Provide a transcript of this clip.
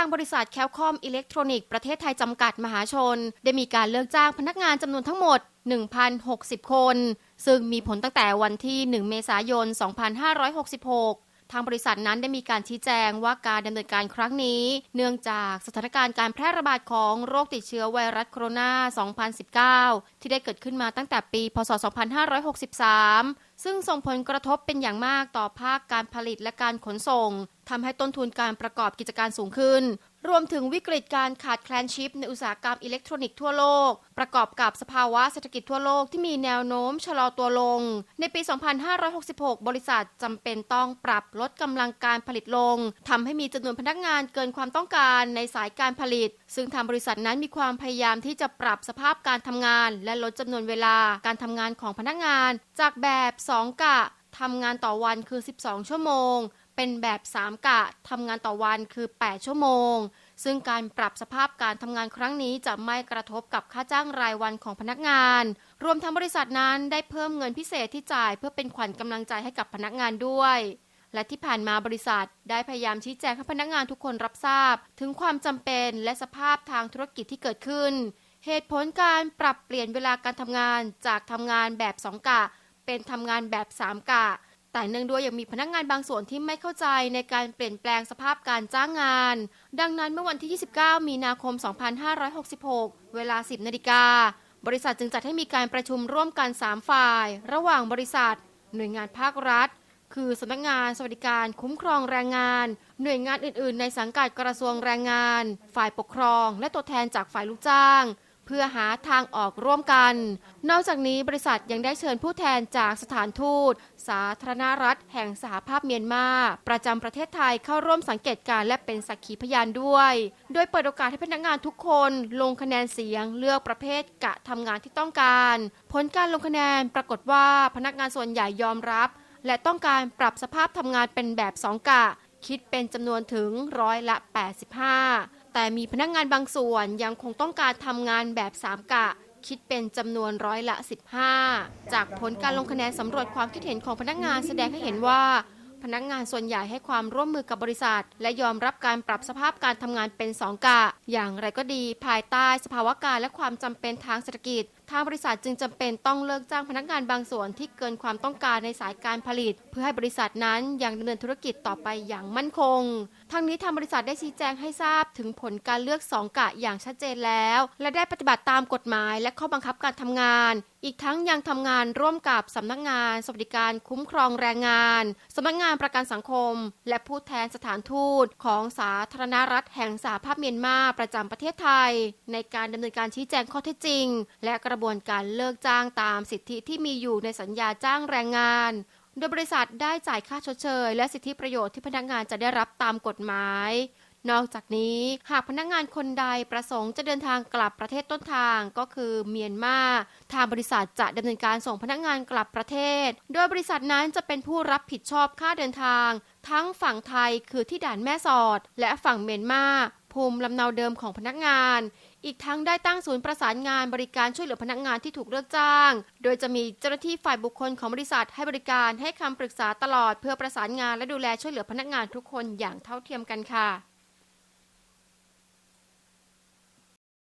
างบริษัทแคลคอมอิเล็กทรอนิกส์ประเทศไทยจำกัดมหาชน ได้มีการเลิกจ้างพนักงานจำนวนทั้งหมด 1,060 คน ซึ่งมีผลตั้งแต่วันที่ 1 เมษายน 2566ทางบริษัทนั้นได้มีการชี้แจงว่าการดำเนินการครั้งนี้ เนื่องจากสถานการณ์การแพร่ระบาดของโรคติดเชื้อไวรัสโคโรนา2019 ที่ได้เกิดขึ้นมาตั้งแต่ปี พศ 2563 ซึ่งส่งผลกระทบเป็นอย่างมากต่อภาคการผลิตและการขนส่งทำให้ต้นทุนการประกอบกิจการสูงขึ้น รวมถึงวิกฤตการขาดแคลนชิปในอุตสาหกรรมอิเล็กทรอนิกส์ทั่วโลก ประกอบกับสภาวะเศรษฐกิจทั่วโลกที่มีแนวโน้มชะลอตัวลง ในปี 2566 บริษัทจำเป็นต้องปรับลดกำลังการผลิตลงทำให้มีจำนวนพนักงานเกินความต้องการในสายการผลิต ซึ่งทางบริษัทนั้นมีความพยายามที่จะปรับสภาพการทำงานและลดจำนวนเวลาการทำงานของพนักงานจากแบบ 2 กะทำงานต่อวันคือ 12 ชั่วโมง เป็นแบบ 3 กะทำงานต่อวันคือ 8 ชั่วโมง ซึ่งการปรับสภาพการทำงานครั้งนี้จะไม่กระทบกับค่าจ้างรายวันของพนักงาน รวมทั้งบริษัทนั้นได้เพิ่มเงินพิเศษที่จ่ายเพื่อเป็นขวัญกำลังใจให้กับพนักงานด้วยและที่ผ่านมาบริษัทได้พยายามชี้แจงให้พนักงานทุกคนรับทราบ ถึงความจำเป็นและสภาพทางธุรกิจที่เกิดขึ้น เหตุผลการปรับเปลี่ยนเวลาการทำงานจากทำงานแบบ 2 กะ เป็นทำงานแบบ 3 กะ แต่เนื่องด้วยยังมีพนักงานบางส่วนที่ไม่เข้าใจในการเปลี่ยนแปลงสภาพการจ้างงาน ดังนั้นเมื่อวันที่ 29 มีนาคม 2566 เวลา 10 นาฬิกา บริษัทจึงจัดให้มีการประชุมร่วมกัน 3 ฝ่าย ระหว่างบริษัท หน่วยงานภาครัฐ คือสำนักงานสวัสดิการคุ้มครองแรงงาน หน่วยงานอื่น ๆ ในสังกัดกระทรวงแรงงาน ฝ่ายปกครอง และตัวแทนจากฝ่ายลูกจ้าง พื่อหาทางออกร่วมกัน นอกจากนี้บริษัทยังได้เชิญผู้แทนจากสถานทูต สาธารณรัฐ แห่งสหภาพเมียนมา ประจำประเทศไทยเข้าร่วมสังเกตการและเป็นสักขีพยานด้วย โดยเปิดโอกาสให้พนักงานทุกคนลงคะแนนเสียงเลือกประเภทกะทำงานที่ต้องการ ผลการลงคะแนนปรากฏว่าพนักงานส่วนใหญ่ยอมรับ และต้องการปรับสภาพทำงานเป็นแบบ2กะ คิดเป็นจำนวนถึงร้อยละ 85 แต่มีพนักงานบางส่วนยังคงต้องการทำงานแบบ3กะ คิดเป็นจำนวนร้อยละ 15 จากผลการลงคะแนนสำรวจความคิดเห็นของพนักงานแสดงให้เห็นว่า พนักงานส่วนใหญ่ให้ความร่วมมือกับบริษัท และยอมรับการปรับสภาพการทำงานเป็น2กะ อย่างไรก็ดี ภายใต้สภาวะการและความจำเป็นทางเศรษฐกิจทางบริษัทจึงจำเป็นต้องเลิกจ้างพนักงานบางส่วนที่เกินความต้องการในสายการผลิต เพื่อให้บริษัทนั้นยังดำเนินธุรกิจต่อไปอย่างมั่นคง ทั้งนี้ทางบริษัทได้ชี้แจงให้ทราบถึงผลการเลือก 2 กะอย่างชัดเจนแล้ว และได้ปฏิบัติตามกฎหมายและข้อบังคับการทำงาน อีกทั้งยังทำงานร่วมกับสำนักงานสวัสดิการคุ้มครองแรงงานสำนักงานประกันสังคม และผู้แทนสถานทูตของสาธารณรัฐแห่งสหภาพเมียนมาประจำประเทศไทย ในการดำเนินการชี้แจงข้อเท็จจริง และกระบวนการเลิกจ้างตามสิทธิที่มีอยู่ในสัญญาจ้างแรงงาน โดยบริษัทได้จ่ายค่าชดเชย และสิทธิประโยชน์ที่พนักงานจะได้รับตามกฎหมาย นอกจากนี้หากพนักงานคนใดประสงค์จะเดินทางกลับประเทศต้นทางก็คือเมียนมาทางบริษัทจะดำเนินการส่งพนักงานกลับประเทศ โดยบริษัทนั้นจะเป็นผู้รับผิดชอบค่าเดินทาง ทั้งฝั่งไทยคือที่ด่านแม่สอด และฝั่งเมียนมาภูมิลำเนาเดิมของพนักงาน อีกทั้งได้ตั้งศูนย์ประสานงานบริการช่วยเหลือพนักงานที่ถูกเลิกจ้าง โดยจะมีเจ้าหน้าที่ฝ่ายบุคคลของบริษัทให้บริการให้คำปรึกษาตลอดเพื่อประสานงานและดูแลช่วยเหลือพนักงานทุกคนอย่างเท่าเทียมกันค่ะ